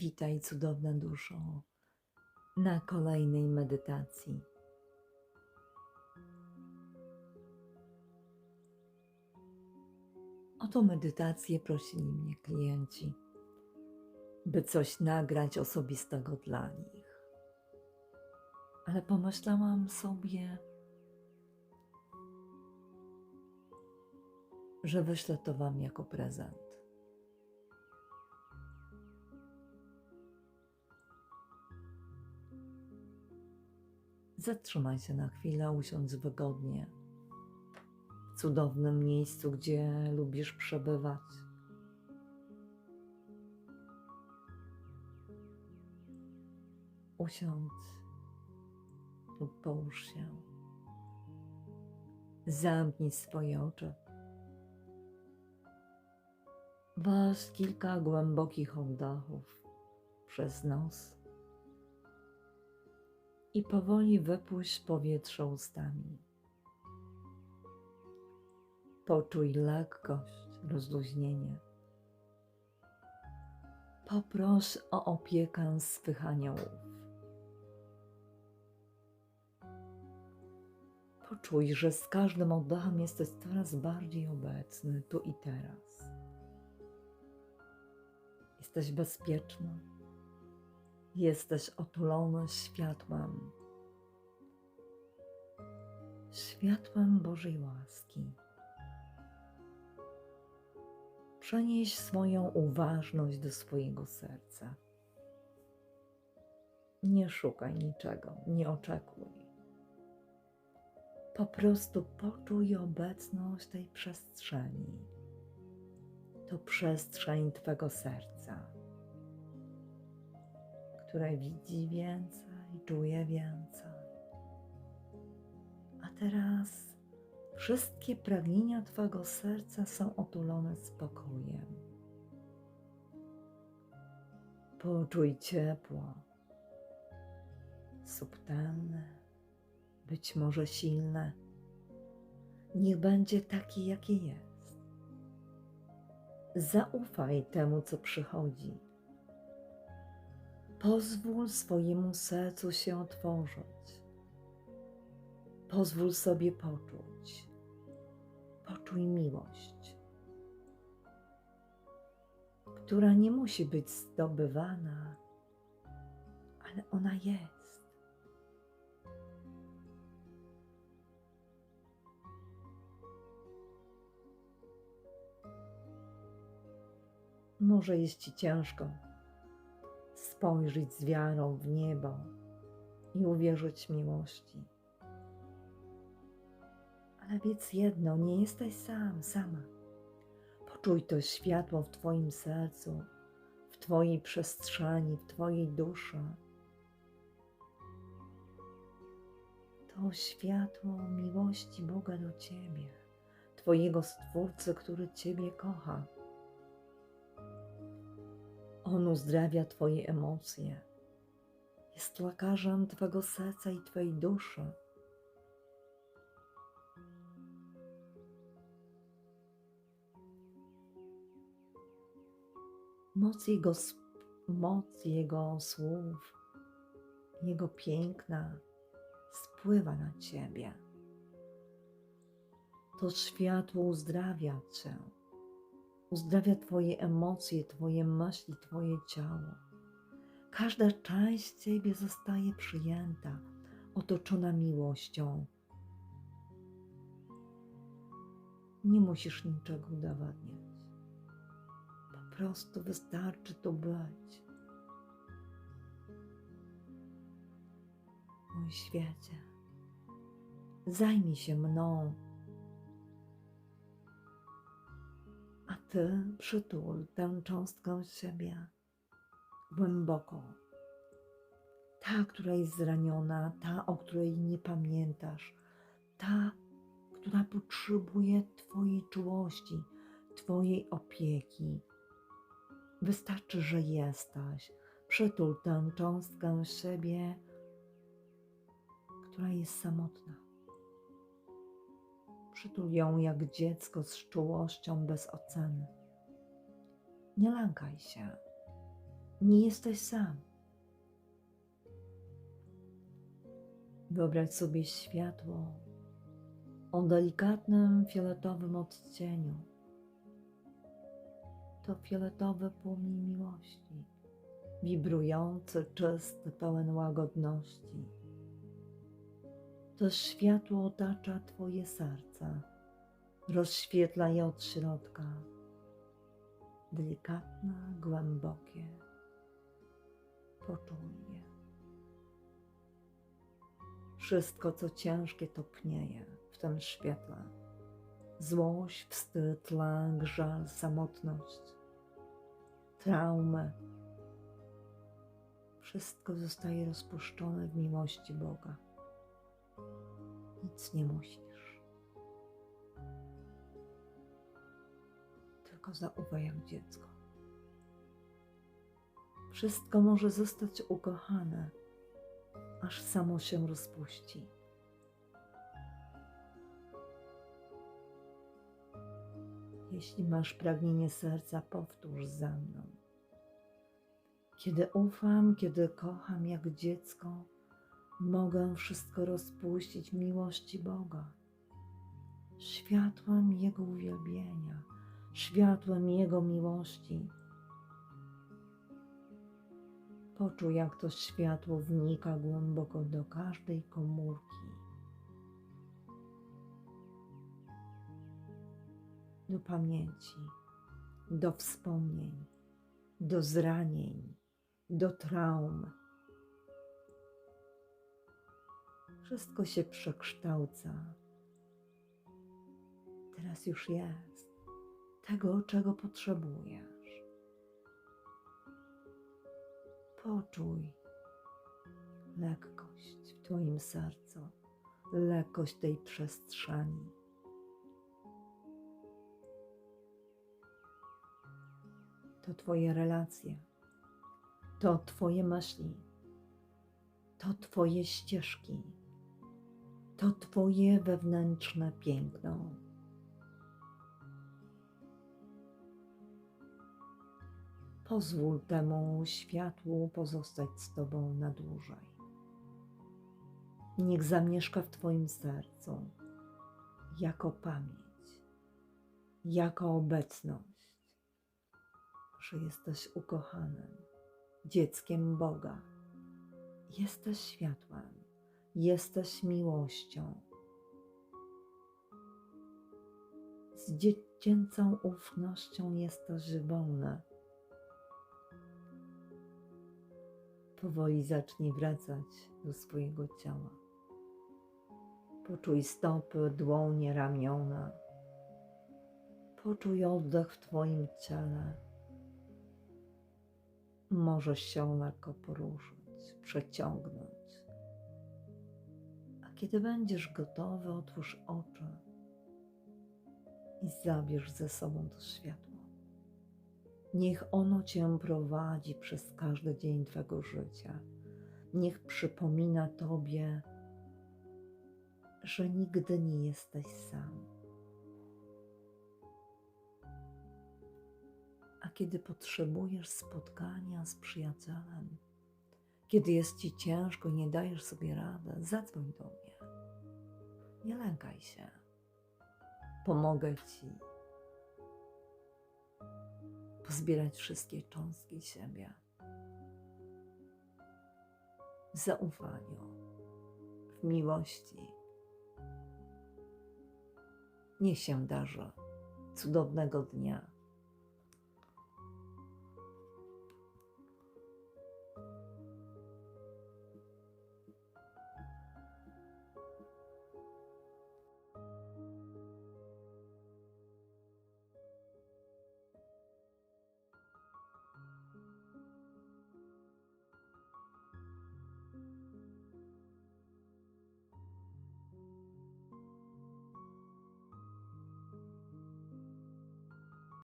Witaj, cudowna duszo, na kolejnej medytacji. O tą medytację prosili mnie klienci, by coś nagrać osobistego dla nich. Ale pomyślałam sobie, że wyślę to Wam jako prezent. Zatrzymaj się na chwilę, usiądź wygodnie w cudownym miejscu, gdzie lubisz przebywać. Usiądź lub połóż się. Zamknij swoje oczy. Weź kilka głębokich oddechów przez nos i powoli wypuść powietrze ustami. Poczuj lekkość, rozluźnienie. Poproś o opiekę swych aniołów. Poczuj, że z każdym oddechem jesteś coraz bardziej obecny tu i teraz. Jesteś bezpieczny. Jesteś otulony światłem. Światłem Bożej łaski. Przenieś swoją uważność do swojego serca. Nie szukaj niczego, nie oczekuj. Po prostu poczuj obecność tej przestrzeni. To przestrzeń Twego serca, które widzi więcej, czuje więcej. A teraz wszystkie pragnienia Twego serca są otulone spokojem. Poczuj ciepło, subtelne, być może silne. Niech będzie takie, jakie jest. Zaufaj temu, co przychodzi. Pozwól swojemu sercu się otworzyć. Pozwól sobie poczuć. Poczuj miłość, która nie musi być zdobywana, ale ona jest. Może jest ci ciężko spojrzeć z wiarą w niebo i uwierzyć miłości. Ale wiedz jedno, nie jesteś sam, sama. Poczuj to światło w Twoim sercu, w Twojej przestrzeni, w Twojej duszy. To światło miłości Boga do Ciebie, Twojego Stwórcy, który Ciebie kocha. On uzdrawia Twoje emocje. Jest lekarzem Twego serca i Twojej duszy. Moc Jego, moc Jego słów, Jego piękna spływa na Ciebie. To światło uzdrawia Cię uzdrawia Twoje emocje, Twoje myśli, Twoje ciało. Każda część Ciebie zostaje przyjęta, otoczona miłością. Nie musisz niczego udowadniać. Po prostu wystarczy tu być. Mój świecie, zajmij się mną. Ty przytul tę cząstkę siebie głęboko. Ta, która jest zraniona, ta, o której nie pamiętasz, ta, która potrzebuje Twojej czułości, Twojej opieki. Wystarczy, że jesteś. Przytul tę cząstkę siebie, która jest samotna. Przytul ją jak dziecko z czułością bez oceny. Nie lękaj się. Nie jesteś sam. Wyobraź sobie światło o delikatnym fioletowym odcieniu. To fioletowy płomień miłości, wibrujący, czysty, pełen łagodności. To światło otacza Twoje serce, rozświetla je od środka. Delikatne, głębokie. Poczuj je. Wszystko, co ciężkie, topnieje w tym świetle. Złość, wstyd, lęk, żal, samotność, traumy. Wszystko zostaje rozpuszczone w miłości Boga. Nic nie musisz. Tylko zaufaj jak dziecko. Wszystko może zostać ukochane, aż samo się rozpuści. Jeśli masz pragnienie serca, powtórz za mną. Kiedy ufam, kiedy kocham jak dziecko, mogę wszystko rozpuścić w miłości Boga. Światłem Jego uwielbienia, światłem Jego miłości. Poczuj, jak to światło wnika głęboko do każdej komórki. Do pamięci, do wspomnień, do zranień, do traum. Wszystko się przekształca. Teraz już jest tego, czego potrzebujesz. Poczuj lekkość w Twoim sercu, lekkość tej przestrzeni. To Twoje relacje, to Twoje myśli, to Twoje ścieżki, to Twoje wewnętrzne piękno. Pozwól temu światłu pozostać z Tobą na dłużej. Niech zamieszka w Twoim sercu jako pamięć, jako obecność, że jesteś ukochanym dzieckiem Boga. Jesteś światłem, jesteś miłością. Z dziecięcą ufnością jesteś wolny powoli zacznij wracać do swojego ciała. Poczuj stopy, dłonie, ramiona. Poczuj oddech w Twoim ciele. Możesz się lekko poruszyć, przeciągnąć. Kiedy będziesz gotowy, otwórz oczy i zabierz ze sobą to światło. Niech ono Cię prowadzi przez każdy dzień Twego życia. Niech przypomina Tobie, że nigdy nie jesteś sam. A kiedy potrzebujesz spotkania z przyjacielem, kiedy jest Ci ciężko i nie dajesz sobie rady, zadzwoń do mnie. Nie lękaj się. Pomogę Ci pozbierać wszystkie cząstki siebie. W zaufaniu, w miłości. Niech się darzy cudownego dnia